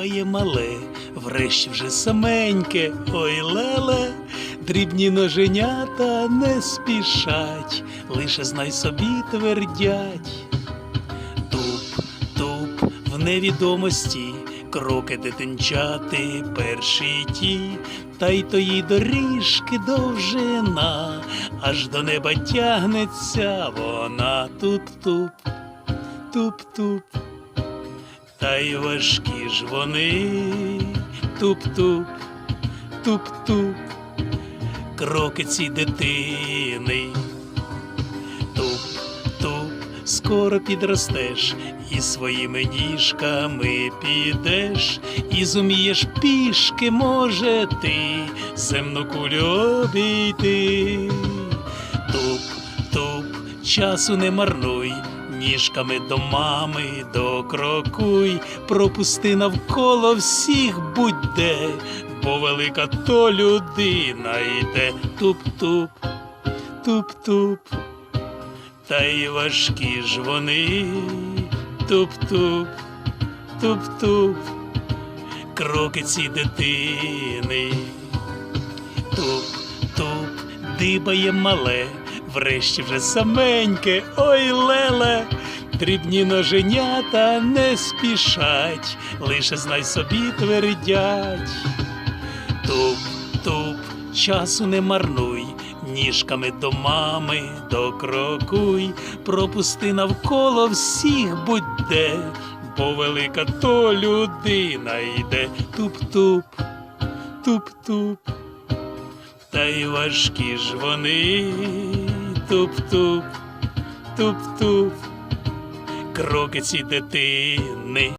дибає мале, врешті вже саменьке, ой леле, дрібні ноженята не спішать, лише знай собі твердять. Туп, туп в невідомості, кроки дитинчати перші ті, та й тої доріжки довжина, аж до неба тягнеться вона туп-туп, туп-туп. Та й важкі ж вони, туп-туп, туп-туп, кроки ці дитини. Туп-туп, скоро підростеш, і своїми ніжками підеш, і зумієш пішки, може ти земну кулю обійти. Туп-туп, часу не марнуй, ніжками до мами докрокуй, пропусти навколо всіх будь-де, бо велика то людина йде. Туп-туп, туп-туп, та й важкі ж вони. Туп-туп, туп-туп, кроки ці дитини. Туп-туп, дибає мале, врешті вже саменьке, ой леле, дрібні ноженята не спішать, лише знай собі твердять. Туп-туп, часу не марнуй, ніжками до мами докрокуй, пропусти навколо всіх будь-де, бо велика то людина йде. Туп-туп, туп-туп, та й важкі ж вони. Туп-туп, туп-туп, кроки ці дитини.